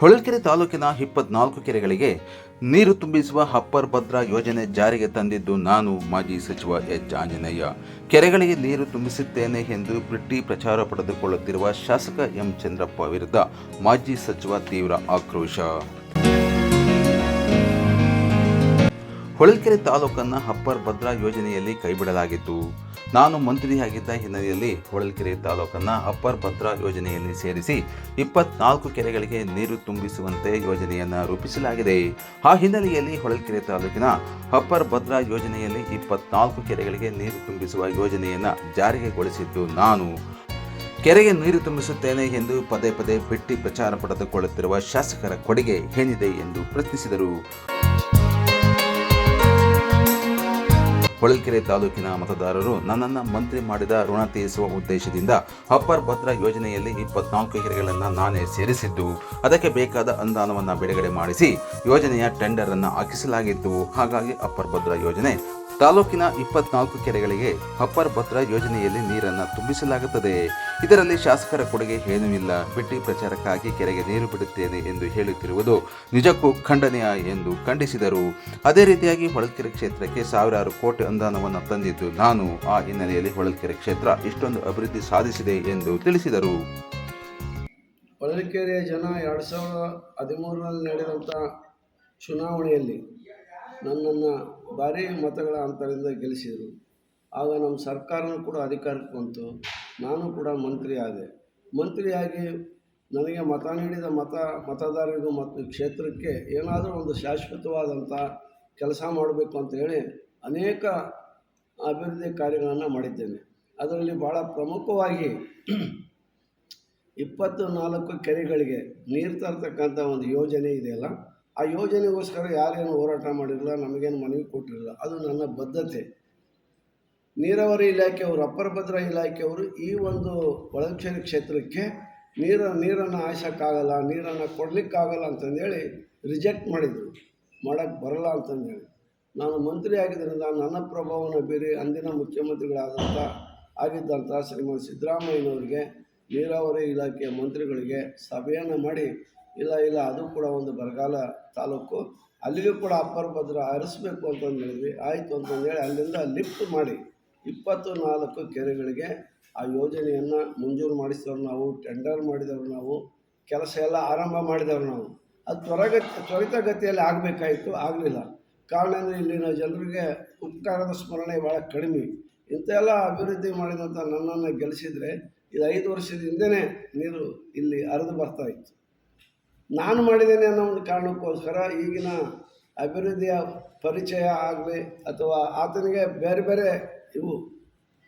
ಹೊಳಲ್ಕೆರೆ ತಾಲೂಕಿನ ಇಪ್ಪತ್ನಾಲ್ಕು ಕೆರೆಗಳಿಗೆ ನೀರು ತುಂಬಿಸುವ ಅಪ್ಪರ್ ಭದ್ರಾ ಯೋಜನೆ ಜಾರಿಗೆ ತಂದಿದ್ದು ನಾನು, ಮಾಜಿ ಸಚಿವ ಎಚ್. ಆಂಜನೇಯ. ಕೆರೆಗಳಿಗೆ ನೀರು ತುಂಬಿಸುತ್ತೇನೆ ಎಂದು ಬ್ರಿಟಿ ಪ್ರಚಾರ ಪಡೆದುಕೊಳ್ಳುತ್ತಿರುವ ಶಾಸಕ ಎಂ. ಚಂದ್ರಪ್ಪ ವಿರುದ್ಧ ಮಾಜಿ ಸಚಿವ ತೀವ್ರ ಆಕ್ರೋಶ. ಹೊಳಲ್ಕೆರೆ ತಾಲೂಕನ್ನು ಅಪ್ಪರ್ ಭದ್ರಾ ಯೋಜನೆಯಲ್ಲಿ ಕೈಬಿಡಲಾಗಿತ್ತು ನಾನು ಮಂತ್ರಿಯಾಗಿದ್ದ ಹಿನ್ನೆಲೆಯಲ್ಲಿ ಹೊಳಲ್ಕೆರೆ ತಾಲೂಕನ್ನು ಅಪ್ಪರ್ ಭದ್ರಾ ಯೋಜನೆಯಲ್ಲಿ ಸೇರಿಸಿ ಇಪ್ಪತ್ನಾಲ್ಕು ಕೆರೆಗಳಿಗೆ ನೀರು ತುಂಬಿಸುವಂತೆ ಯೋಜನೆಯನ್ನು ರೂಪಿಸಲಾಗಿದೆ. ಆ ಹಿನ್ನೆಲೆಯಲ್ಲಿ ಹೊಳಲ್ಕೆರೆ ತಾಲೂಕಿನ ಅಪ್ಪರ್ ಭದ್ರಾ ಯೋಜನೆಯಲ್ಲಿ ಇಪ್ಪತ್ನಾಲ್ಕು ಕೆರೆಗಳಿಗೆ ನೀರು ತುಂಬಿಸುವ ಯೋಜನೆಯನ್ನು ಜಾರಿಗೆಗೊಳಿಸಿದ್ದು ನಾನು. ಕೆರೆಗೆ ನೀರು ತುಂಬಿಸುತ್ತೇನೆ ಎಂದು ಪದೇ ಪದೇ ಬಿಟ್ಟಿ ಪ್ರಚಾರ ಪಡೆದುಕೊಳ್ಳುತ್ತಿರುವ ಶಾಸಕರ ಕೊಡುಗೆ ಏನಿದೆ ಎಂದು ಪ್ರಶ್ನಿಸಿದರು. ಹೊಳಲ್ಕೆರೆ ತಾಲೂಕಿನ ಮತದಾರರು ನನ್ನನ್ನು ಮಂತ್ರಿ ಮಾಡಿದ ಋಣ ತೀರಿಸುವ ಉದ್ದೇಶದಿಂದ ಅಪ್ಪರ್ ಭದ್ರಾ ಯೋಜನೆಯಲ್ಲಿ ಇಪ್ಪತ್ನಾಲ್ಕು ಎಕರೆಗಳನ್ನು ನಾನೇ ಸೇರಿಸಿದ್ದು. ಅದಕ್ಕೆ ಬೇಕಾದ ಅನುದಾನವನ್ನು ಬಿಡುಗಡೆ ಮಾಡಿಸಿ ಯೋಜನೆಯ ಟೆಂಡರ್ ಅನ್ನು ಹಾಕಿಸಲಾಗಿತ್ತು. ಹಾಗಾಗಿ ಅಪ್ಪರ್ ಭದ್ರಾ ಯೋಜನೆ ತಾಲೂಕಿನ ಇಪ್ಪತ್ನಾಲ್ಕು ಕೆರೆಗಳಿಗೆ ಹಪ್ಪರ್ ಭದ್ರಾ ಯೋಜನೆಯಲ್ಲಿ ನೀರನ್ನು ತುಂಬಿಸಲಾಗುತ್ತದೆ. ಇದರಲ್ಲಿ ಶಾಸಕರ ಕೊಡುಗೆ ಏನೂ ಇಲ್ಲ. ಬಿಟ್ಟಿ ಪ್ರಚಾರಕ್ಕಾಗಿ ಕೆರೆಗೆ ನೀರು ಬಿಡುತ್ತೇನೆ ಎಂದು ಹೇಳುತ್ತಿರುವುದು ನಿಜಕ್ಕೂ ಖಂಡನೀಯ ಎಂದು ಖಂಡಿಸಿದರು. ಅದೇ ರೀತಿಯಾಗಿ ಹೊಳಲ್ಕೆರೆ ಕ್ಷೇತ್ರಕ್ಕೆ ಸಾವಿರಾರು ಕೋಟಿ ಅನುದಾನವನ್ನು ತಂದಿದ್ದು ನಾನು ಆ ಹಿನ್ನೆಲೆಯಲ್ಲಿ ಹೊಳಲ್ಕೆರೆ ಕ್ಷೇತ್ರ ಇಷ್ಟೊಂದು ಅಭಿವೃದ್ಧಿ ಸಾಧಿಸಿದೆ ಎಂದು ತಿಳಿಸಿದರು. ಹೊಳಲ್ಕೆರೆಯ ಜನ ಎರಡು ಸಾವಿರದ ಹದಿಮೂರರಲ್ಲಿ ನಡೆದಂಥ ಚುನಾವಣೆಯಲ್ಲಿ ನನ್ನನ್ನು ಭಾರೀ ಮತಗಳ ಅಂತರದಿಂದ ಗೆಲ್ಲಿಸಿದರು. ಆಗ ನಮ್ಮ ಸರ್ಕಾರನೂ ಕೂಡ ಅಧಿಕಾರಕ್ಕೆ ಬಂತು. ನಾನು ಕೂಡ ಮಂತ್ರಿ ಆದೆ ಮಂತ್ರಿಯಾಗಿ ನನಗೆ ಮತ ನೀಡಿದ ಮತ, ಮತದಾರರಿಗೂ ಮತ್ತು ಕ್ಷೇತ್ರಕ್ಕೆ ಏನಾದರೂ ಒಂದು ಶಾಶ್ವತವಾದಂಥ ಕೆಲಸ ಮಾಡಬೇಕು ಅಂತ ಹೇಳಿ ಅನೇಕ ಅಭಿವೃದ್ಧಿ ಕಾರ್ಯಗಳನ್ನು ಮಾಡಿದ್ದೇನೆ. ಅದರಲ್ಲಿ ಭಾಳ ಪ್ರಮುಖವಾಗಿ ಇಪ್ಪತ್ತು ನಾಲ್ಕು ಕೆರೆಗಳಿಗೆ ನೀರು ತರ್ತಕ್ಕಂಥ ಒಂದು ಯೋಜನೆ ಇದೆಯಲ್ಲ ಆ ಯೋಜನೆಗೋಸ್ಕರ ಯಾರೇನು ಹೋರಾಟ ಮಾಡಿರಲಿಲ್ಲ ನಮಗೇನು ಮನವಿ ಕೊಟ್ಟಿರಲಿಲ್ಲ ಅದು ನನ್ನ ಬದ್ಧತೆ. ನೀರಾವರಿ ಇಲಾಖೆಯವರು ಅಪ್ಪರ ಭದ್ರ ಇಲಾಖೆಯವರು ಈ ಒಂದು ಒಳಚೇರಿ ಕ್ಷೇತ್ರಕ್ಕೆ ನೀರ, ನೀರನ್ನು ಹಾಯ್ಸೋಕ್ಕಾಗಲ್ಲ, ನೀರನ್ನು ಕೊಡಲಿಕ್ಕಾಗಲ್ಲ ಅಂತಂದೇಳಿ ರಿಜೆಕ್ಟ್ ಮಾಡಿದರು. ಮಾಡೋಕ್ಕೆ ಬರಲ್ಲ ಅಂತಂದೇಳಿ. ನಾನು ಮಂತ್ರಿ ಆಗಿದ್ದರಿಂದ ನನ್ನ ಪ್ರಭಾವವನ್ನು ಬೀರಿ ಅಂದಿನ ಮುಖ್ಯಮಂತ್ರಿಗಳಾದಂಥ, ಆಗಿದ್ದಂಥ ಶ್ರೀಮಂತ ಸಿದ್ದರಾಮಯ್ಯನವರಿಗೆ, ನೀರಾವರಿ ಇಲಾಖೆಯ ಮಂತ್ರಿಗಳಿಗೆ ಸಭೆಯನ್ನು ಮಾಡಿ ಇಲ್ಲ ಇಲ್ಲ, ಅದು ಕೂಡ ಒಂದು ಬರಗಾಲ ತಾಲೂಕು. ಅಲ್ಲಿಗೂ ಕೂಡ ಅಪ್ಪರ ಭದ್ರ ಹರಿಸ್ಬೇಕು ಅಂತಂದು ಹೇಳಿದ್ವಿ. ಆಯಿತು ಅಂತಂದೇಳಿ ಅಲ್ಲಿಂದ ಲಿಫ್ಟ್ ಮಾಡಿ ಇಪ್ಪತ್ತು ನಾಲ್ಕು ಕೆರೆಗಳಿಗೆ ಆ ಯೋಜನೆಯನ್ನು ಮಂಜೂರು ಮಾಡಿಸಿದವ್ರು ನಾವು, ಟೆಂಡರ್ ಮಾಡಿದವರು ನಾವು, ಕೆಲಸ ಎಲ್ಲ ಆರಂಭ ಮಾಡಿದವರು ನಾವು. ಅದು ತ್ವರಗತಿ, ತ್ವರಿತಗತಿಯಲ್ಲಿ ಆಗಬೇಕಾಯಿತು, ಆಗಲಿಲ್ಲ. ಕಾರಣ ಅಂದರೆ ಇಲ್ಲಿನ ಜನರಿಗೆ ಉಪಕಾರದ ಸ್ಮರಣೆ ಭಾಳ ಕಡಿಮೆ. ಇಂಥೆಲ್ಲ ಅಭಿವೃದ್ಧಿ ಮಾಡಿದಂಥ ನನ್ನನ್ನು ಗೆಲ್ಲಿಸಿದರೆ ಇದು ಐದು ವರ್ಷದಿಂದನೇ ನೀರು ಇಲ್ಲಿ ಹರಿದು ಬರ್ತಾ ಇತ್ತು. ನಾನು ಮಾಡಿದ್ದೇನೆ ಅನ್ನೋ ಒಂದು ಕಾರಣಕ್ಕೋಸ್ಕರ ಈಗಿನ ಅಭಿವೃದ್ಧಿಯ ಪರಿಚಯ ಆಗಲಿ ಅಥವಾ ಆತನಿಗೆ ಬೇರೆ ಬೇರೆ ಇವು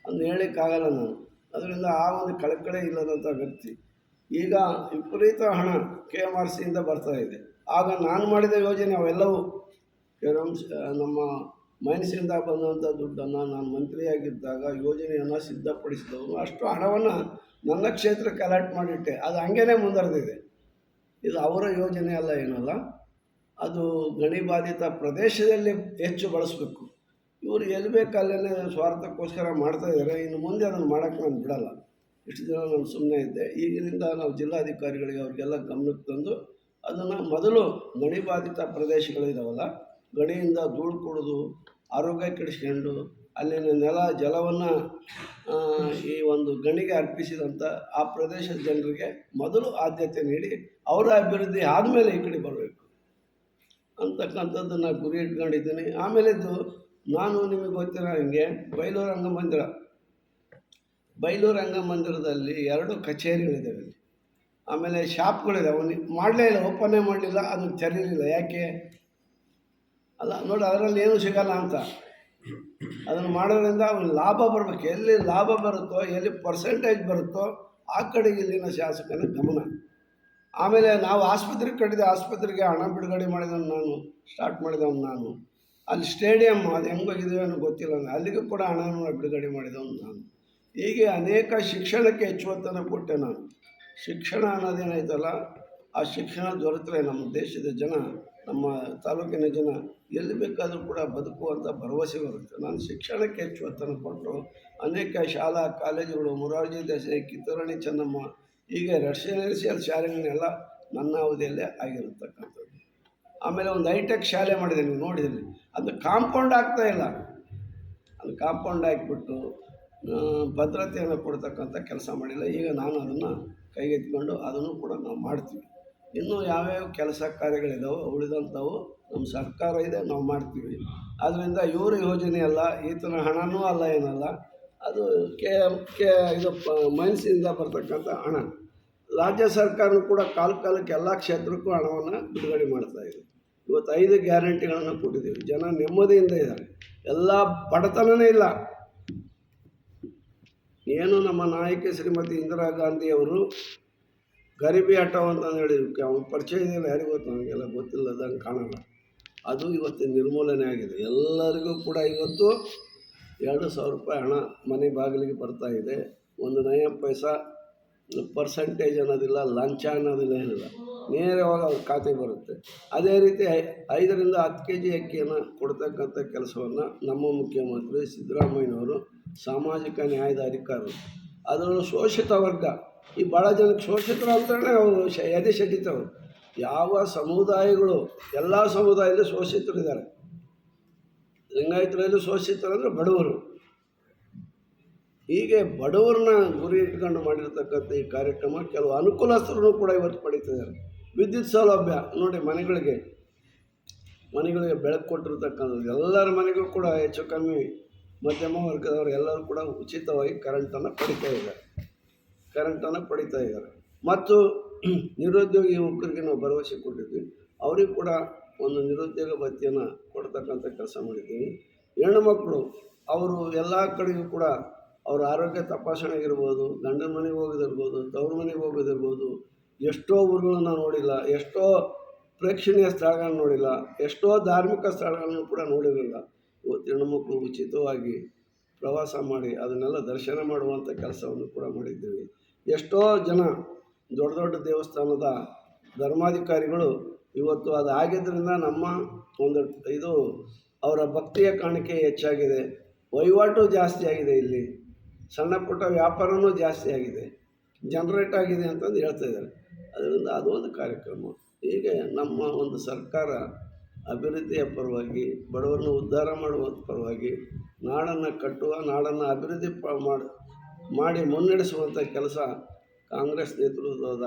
ಅಂದು ಹೇಳಲಿಕ್ಕಾಗಲ್ಲ ನಾನು. ಅದರಿಂದ ಆ ಒಂದು ಕಳಕಳೆ ಇಲ್ಲದಂಥ ವ್ಯಕ್ತಿ. ಈಗ ವಿಪರೀತ ಹಣ ಕೆ ಎಂ ಆರ್ ಸಿಯಿಂದ ಬರ್ತಾ ಇದೆ. ಆಗ ನಾನು ಮಾಡಿದ ಯೋಜನೆ ಅವೆಲ್ಲವೂ ಕೆಲವೊಂದು ಸ- ನಮ್ಮ ಮೈನಸಿಂದ ಬಂದಂಥ ದುಡ್ಡನ್ನು ನಾನು ಮಂತ್ರಿಯಾಗಿದ್ದಾಗ ಯೋಜನೆಯನ್ನು ಸಿದ್ಧಪಡಿಸಿದವು. ಅಷ್ಟು ಹಣವನ್ನು ನನ್ನ ಕ್ಷೇತ್ರಕ್ಕೆ ಅಲರ್ಟ್ ಮಾಡಿಟ್ಟೆ. ಅದು ಹಂಗೇ ಮುಂದುವರೆದಿದೆ. ಇದು ಅವರ ಯೋಜನೆ ಅಲ್ಲ ಏನಲ್ಲ, ಅದು ಗಣಿಬಾಧಿತ ಪ್ರದೇಶದಲ್ಲಿ ಹೆಚ್ಚು ಬಳಸಬೇಕು. ಇವರು ಎಲ್ಲಿ ಬೇಕಲ್ಲೇ ಸ್ವಾರ್ಥಕ್ಕೋಸ್ಕರ ಮಾಡ್ತಾ ಇದ್ದಾರೆ, ಇನ್ನು ಮುಂದೆ ಅದನ್ನು ಮಾಡೋಕ್ಕೆ ನಾನು ಬಿಡಲ್ಲ. ಇಷ್ಟು ದಿನ ನಾನು ಸುಮ್ಮನೆ ಇದ್ದೆ. ಈಗಿನಿಂದ ನಾವು ಜಿಲ್ಲಾಧಿಕಾರಿಗಳಿಗೆ ಅವ್ರಿಗೆಲ್ಲ ಗಮನಕ್ಕೆ ತಂದು ಅದನ್ನು ಮೊದಲು ಗಣಿಬಾಧಿತ ಪ್ರದೇಶಗಳಿದಾವಲ್ಲ, ಗಣಿಯಿಂದ ಧೂಳು ಕುಡಿದು ಆರೋಗ್ಯ ಕೆಡಿಸ್ಕೊಂಡು ಅಲ್ಲಿನ ನೆಲ ಜಲವನ್ನು ಈ ಒಂದು ಗಣಿಗೆ ಅರ್ಪಿಸಿದಂಥ ಆ ಪ್ರದೇಶದ ಜನರಿಗೆ ಮೊದಲು ಆದ್ಯತೆ ನೀಡಿ ಅವರ ಅಭಿವೃದ್ಧಿ ಆದಮೇಲೆ ಈ ಕಡೆ ಬರಬೇಕು. ಅಂತಕ್ಕಂಥದ್ದನ್ನು ಗುರಿ ಇಟ್ಕೊಂಡಿದ್ದೀನಿ. ಆಮೇಲೆದ್ದು ನಾನು ನಿಮಗೆ ಗೊತ್ತಿರೋ ಹಾಗೆ ಬೈಲೂರು ರಂಗಮಂದಿರ. ಬೈಲೂರು ರಂಗಮಂದಿರದಲ್ಲಿ ಎರಡು ಕಚೇರಿಗಳಿದ್ದಾವೆ ಇಲ್ಲಿ ಆಮೇಲೆ ಶಾಪ್ಗಳಿದೆ. ಅವನು ಮಾಡಲೇ ಇಲ್ಲ, ಓಪನ್ನೇ ಮಾಡಲಿಲ್ಲ, ಅದನ್ನು ತೆರೀಲಿಲ್ಲ ಯಾಕೆ? ಅಲ್ಲ, ನೋಡಿ, ಅದರಲ್ಲಿ ಏನೂ ಸಿಗಲ್ಲ ಅಂತ. ಅದನ್ನು ಮಾಡೋದ್ರಿಂದ ಅವನು ಲಾಭ ಬರಬೇಕು. ಎಲ್ಲಿ ಲಾಭ ಬರುತ್ತೋ, ಎಲ್ಲಿ ಪರ್ಸೆಂಟೇಜ್ ಬರುತ್ತೋ, ಆ ಕಡೆಗೆ ಇಲ್ಲಿನ ಶಾಸಕನ ಗಮನ. ಆಮೇಲೆ ನಾವು ಆಸ್ಪತ್ರೆಗೆ ಕಟ್ಟಿದ ಆಸ್ಪತ್ರೆಗೆ ಹಣ ಬಿಡುಗಡೆ ಮಾಡಿದವನು ನಾನು ಸ್ಟಾರ್ಟ್ ಮಾಡಿದವನು ನಾನು. ಅಲ್ಲಿ ಸ್ಟೇಡಿಯಂ ಅದು ಹೆಂಗೋಗಿದೆಯೋ ಅನ್ನೋ ಗೊತ್ತಿಲ್ಲ. ಅಲ್ಲಿಗೂ ಕೂಡ ಹಣವನ್ನು ಬಿಡುಗಡೆ ಮಾಡಿದವನು ನಾನು. ಹೀಗೆ ಅನೇಕ ಶಿಕ್ಷಣಕ್ಕೆ ಹೆಚ್ಚು ಒತ್ತನ್ನು ಕೊಟ್ಟೆ ನಾನು. ಶಿಕ್ಷಣ ಅನ್ನೋದೇನಾಯ್ತಲ್ಲ ಆ ಶಿಕ್ಷಣ ದೊರೆತರೆ ನಮ್ಮ ದೇಶದ ಜನ, ನಮ್ಮ ತಾಲೂಕಿನ ಜನ ಎಲ್ಲಿ ಬೇಕಾದರೂ ಕೂಡ ಬದುಕುವಂಥ ಭರವಸೆ ಬರುತ್ತೆ. ನಾನು ಶಿಕ್ಷಣಕ್ಕೆ ಹೆಚ್ಚು ಒತ್ತನ್ನು ಕೊಟ್ಟು ಅನೇಕ ಶಾಲಾ, ಕಾಲೇಜುಗಳು, ಮೊರಾರ್ಜಿ ದೇಸಾಯಿ, ಕಿತ್ತೂರಾಣಿ ಚೆನ್ನಮ್ಮ ಹೀಗೆ ರೆಸಿಡೆನ್ಷಿಯಲ್ ಶಾಲೆಗಳನ್ನೆಲ್ಲ ನನ್ನ ಅವಧಿಯಲ್ಲೇ ಆಗಿರತಕ್ಕಂಥದ್ದು. ಆಮೇಲೆ ಒಂದು ಹೈಟೆಕ್ ಶಾಲೆ ಮಾಡಿದೆ, ನೀವು ನೋಡಿದ್ರಿ. ಅದು ಕಾಂಪೌಂಡ್ ಆಗ್ತಾ ಇಲ್ಲ. ಅದು ಕಾಂಪೌಂಡ್ ಹಾಕಿಬಿಟ್ಟು ಭದ್ರತೆಯನ್ನು ಕೊಡ್ತಕ್ಕಂಥ ಕೆಲಸ ಮಾಡಿಲ್ಲ. ಈಗ ನಾನು ಅದನ್ನು ಕೈಗೆತ್ತಿಕೊಂಡು ಅದನ್ನು ಕೂಡ ನಾವು ಮಾಡ್ತೀವಿ. ಇನ್ನೂ ಯಾವ್ಯಾವ ಕೆಲಸ ಕಾರ್ಯಗಳಿದಾವೆ ಉಳಿದಂಥವು ನಮ್ಮ ಸರ್ಕಾರ ಇದೆ, ನಾವು ಮಾಡ್ತೀವಿ. ಆದ್ದರಿಂದ ಇವರ ಯೋಜನೆ ಅಲ್ಲ, ಈತನ ಹಣನೂ ಅಲ್ಲ ಏನಲ್ಲ, ಅದು ಕೆ ಕೆ ಇದು ಪ, ಮೈನ್ಸಿಂದ ಬರ್ತಕ್ಕಂಥ ಹಣ. ರಾಜ್ಯ ಸರ್ಕಾರನೂ ಕೂಡ ಕಾಲ ಕಾಲಕ್ಕೆ ಎಲ್ಲ ಕ್ಷೇತ್ರಕ್ಕೂ ಹಣವನ್ನು ಬಿಡುಗಡೆ ಮಾಡ್ತಾ ಇದೆ. ಇವತ್ತು ಐದು ಗ್ಯಾರಂಟಿಗಳನ್ನು ಕೊಟ್ಟಿದ್ದೀವಿ. ಜನ ನೆಮ್ಮದಿಯಿಂದ ಇದ್ದಾರೆ. ಎಲ್ಲ ಬಡತನವೇ ಇಲ್ಲ. ಏನು ನಮ್ಮ ನಾಯಕಿ ಶ್ರೀಮತಿ ಇಂದಿರಾ ಗಾಂಧಿಯವರು ಗರೀಬಿ ಆಟೋ ಅಂತ ಹೇಳಿ ಅವ್ನ ಪರಿಚಯ ಇದೆಯಲ್ಲ ಯಾರಿಗೂ ಗೊತ್ತು ನನಗೆಲ್ಲ ಗೊತ್ತಿಲ್ಲದಂಗೆ ಕಾಣಲ್ಲ. ಅದು ಇವತ್ತು ನಿರ್ಮೂಲನೆ ಆಗಿದೆ. ಎಲ್ಲರಿಗೂ ಕೂಡ ಇವತ್ತು ಎರಡು ಸಾವಿರ ರೂಪಾಯಿ ಹಣ ಮನೆ ಬಾಗಿಲಿಗೆ ಬರ್ತಾ ಇದೆ. ಒಂದು ನಯ ಪೈಸ, ಪರ್ಸೆಂಟೇಜ್ ಅನ್ನೋದಿಲ್ಲ, ಲಂಚ ಅನ್ನೋದಿಲ್ಲ ಏನಿಲ್ಲ. ನೇರವಾಗಿ ಅವ್ರ ಖಾತೆ ಬರುತ್ತೆ. ಅದೇ ರೀತಿ ಐದರಿಂದ ಹತ್ತು ಕೆ ಜಿ ಅಕ್ಕಿಯನ್ನು ಕೊಡ್ತಕ್ಕಂಥ ಕೆಲಸವನ್ನು ನಮ್ಮ ಮುಖ್ಯಮಂತ್ರಿ ಸಿದ್ದರಾಮಯ್ಯನವರು ಸಾಮಾಜಿಕ ನ್ಯಾಯದ ಅಧಿಕಾರರು ಅದರಲ್ಲೂ ಶೋಷಿತ ವರ್ಗ. ಈ ಭಾಳ ಜನಕ್ಕೆ ಶೋಷಿತರು ಅಂತಾನೆ ಅವರು, ಶ ಎದೆ ಶೆಟ್ಟಿತವರು ಯಾವ ಸಮುದಾಯಗಳು, ಎಲ್ಲ ಸಮುದಾಯದಲ್ಲಿ ಶೋಷಿತರಿದ್ದಾರೆ. ಲಿಂಗಾಯತರಲ್ಲಿ ಶೋಷಿತರು ಅಂದರೆ ಬಡವರು. ಹೀಗೆ ಬಡವರನ್ನ ಗುರಿ ಇಟ್ಕೊಂಡು ಮಾಡಿರ್ತಕ್ಕಂಥ ಈ ಕಾರ್ಯಕ್ರಮ ಕೆಲವು ಅನುಕೂಲಸ್ಥರನ್ನು ಕೂಡ ಇವತ್ತು ಪಡೀತಿದ್ದಾರೆ. ವಿದ್ಯುತ್ ಸೌಲಭ್ಯ, ನೋಡಿ ಮನೆಗಳಿಗೆ. ಮನೆಗಳಿಗೆ ಬೆಳಕು ಕೊಟ್ಟಿರ್ತಕ್ಕಂಥದ್ದು. ಎಲ್ಲರ ಮನೆಗೂ ಕೂಡ ಹೆಚ್ಚು ಕಮ್ಮಿ ಮಧ್ಯಮ ವರ್ಗದವರು ಎಲ್ಲರೂ ಕೂಡ ಉಚಿತವಾಗಿ ಕರೆಂಟನ್ನು ಪಡಿತಾ ಇದ್ದಾರೆ. ಕರೆಂಟನ್ನು ಪಡಿತಾ ಇದ್ದಾರೆ. ಮತ್ತು ನಿರುದ್ಯೋಗಿ ಯುವಕರಿಗೆ ನಾವು ಭರವಸೆ ಕೊಟ್ಟಿದ್ವಿ ಅವರಿಗೂ ಕೂಡ ಒಂದು ನಿರುದ್ಯೋಗ ಭತ್ಯೆಯನ್ನು ಕೊಡ್ತಕ್ಕಂಥ ಕೆಲಸ ಮಾಡಿದ್ದೀವಿ. ಹೆಣ್ಣು ಮಕ್ಕಳು, ಅವರು ಎಲ್ಲ ಕಡೆಗೂ ಕೂಡ ಅವರ ಆರೋಗ್ಯ ತಪಾಸಣೆಗಿರ್ಬೋದು ಗಂಡನ ಮನೆಗೆ ಹೋಗೋದಿರ್ಬೋದು, ತವ್ರ ಮನೆಗೆ ಹೋಗೋದಿರ್ಬೋದು, ಎಷ್ಟೋ ಊರುಗಳನ್ನ ನೋಡಿಲ್ಲ, ಎಷ್ಟೋ ಪ್ರೇಕ್ಷಣೀಯ ಸ್ಥಳಗಳನ್ನ ನೋಡಿಲ್ಲ, ಎಷ್ಟೋ ಧಾರ್ಮಿಕ ಸ್ಥಳಗಳನ್ನು ಕೂಡ ನೋಡಿರಲಿಲ್ಲ. ಇವತ್ತು ಹೆಣ್ಣುಮಕ್ಕಳು ಉಚಿತವಾಗಿ ಪ್ರವಾಸ ಮಾಡಿ ಅದನ್ನೆಲ್ಲ ದರ್ಶನ ಮಾಡುವಂಥ ಕೆಲಸವನ್ನು ಕೂಡ ಮಾಡಿದ್ದೀವಿ. ಎಷ್ಟೋ ಜನ ದೊಡ್ಡ ದೊಡ್ಡ ದೇವಸ್ಥಾನದ ಧರ್ಮಾಧಿಕಾರಿಗಳು ಇವತ್ತು ಅದು ಆಗಿದ್ದರಿಂದ ನಮ್ಮ ಒಂದು ಇದು ಅವರ ಭಕ್ತಿಯ ಕಾಣಿಕೆ ಹೆಚ್ಚಾಗಿದೆ. ವಹಿವಾಟು ಜಾಸ್ತಿ ಆಗಿದೆ ಇಲ್ಲಿ. ಸಣ್ಣ ಪುಟ್ಟ ವ್ಯಾಪಾರವೂ ಜಾಸ್ತಿ ಆಗಿದೆ. ಜನ್ರೇಟ್ ಆಗಿದೆ ಅಂತಂದು ಹೇಳ್ತಾ ಇದ್ದಾರೆ. ಅದರಿಂದ ಅದು ಒಂದು ಕಾರ್ಯಕ್ರಮ. ಹೀಗೆ ನಮ್ಮ ಒಂದು ಸರ್ಕಾರ ಅಭಿವೃದ್ಧಿಯ ಪರವಾಗಿ, ಬಡವರನ್ನು ಉದ್ಧಾರ ಮಾಡುವ ಪರವಾಗಿ ನಾಡನ್ನು ಕಟ್ಟುವ, ನಾಡನ್ನು ಅಭಿವೃದ್ಧಿ ಮಾಡಿ ಮಾಡಿ ಮುನ್ನಡೆಸುವಂಥ ಕೆಲಸ ಕಾಂಗ್ರೆಸ್ ನೇತೃತ್ವದ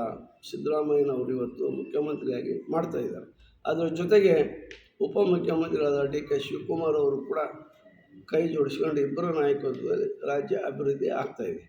ಸಿದ್ದರಾಮಯ್ಯನವರು ಇವತ್ತು ಮುಖ್ಯಮಂತ್ರಿಯಾಗಿ ಮಾಡ್ತಾ ಇದ್ದಾರೆ. ಅದರ ಜೊತೆಗೆ ಉಪಮುಖ್ಯಮಂತ್ರಿಗಳಾದ ಡಿ ಕೆ ಶಿವಕುಮಾರ್ ಅವರು ಕೂಡ ಕೈ ಜೋಡಿಸ್ಕೊಂಡು ಇಬ್ಬರ ನಾಯಕತ್ವದಲ್ಲಿ ರಾಜ್ಯ ಅಭಿವೃದ್ಧಿ ಆಗ್ತಾ ಇದೆ.